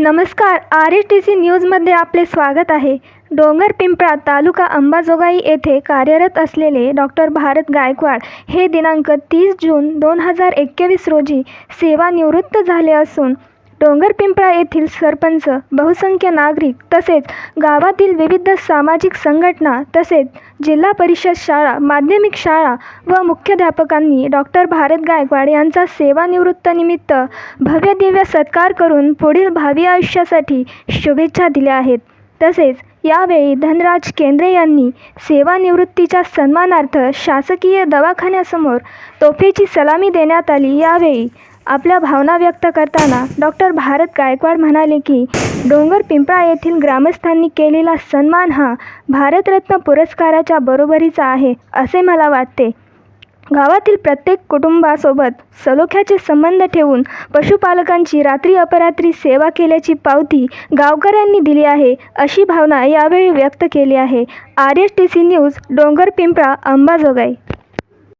नमस्कार. R S T C न्यूजमध्ये आपले स्वागत आहे. डोंगर पिंपळा तालुका अंबाजोगाई येथे कार्यरत असलेले डॉक्टर भारत गायकवाड हे दिनांक तीस जून दोन हजार एकवीस रोजी सेवानिवृत्त झाले असून डोंगर पिंपळा येथील सरपंच बहुसंख्य नागरिक तसेच गावातील विविध सामाजिक संघटना तसेच जिल्हा परिषद शाळा माध्यमिक शाळा व मुख्याध्यापकांनी डॉक्टर भारत गायकवाड यांचा सेवानिवृत्तीनिमित्त भव्यदिव्य सत्कार करून पुढील भावी आयुष्यासाठी शुभेच्छा दिल्या आहेत. तसेच यावेळी धनराज केंद्रे यांनी सेवानिवृत्तीच्या सन्मानार्थ शासकीय दवाखान्यासमोर तोफेची सलामी देण्यात आली. यावेळी आपल्या भावना व्यक्त करताना डॉक्टर भारत गायकवाड म्हणाले की डोंगर पिंपळा येथील ग्रामस्थांनी केलेला सन्मान हा भारतरत्न पुरस्काराच्या बरोबरीचा आहे असे मला वाटते. गावातील प्रत्येक कुटुंबासोबत सलोख्याचे संबंध ठेवून पशुपालकांची रात्री अपरात्री सेवा केल्याची पावती गावकऱ्यांनी दिली आहे अशी भावना यावेळी व्यक्त केली आहे. R S T C news Dongar Pimpla Ambajogai.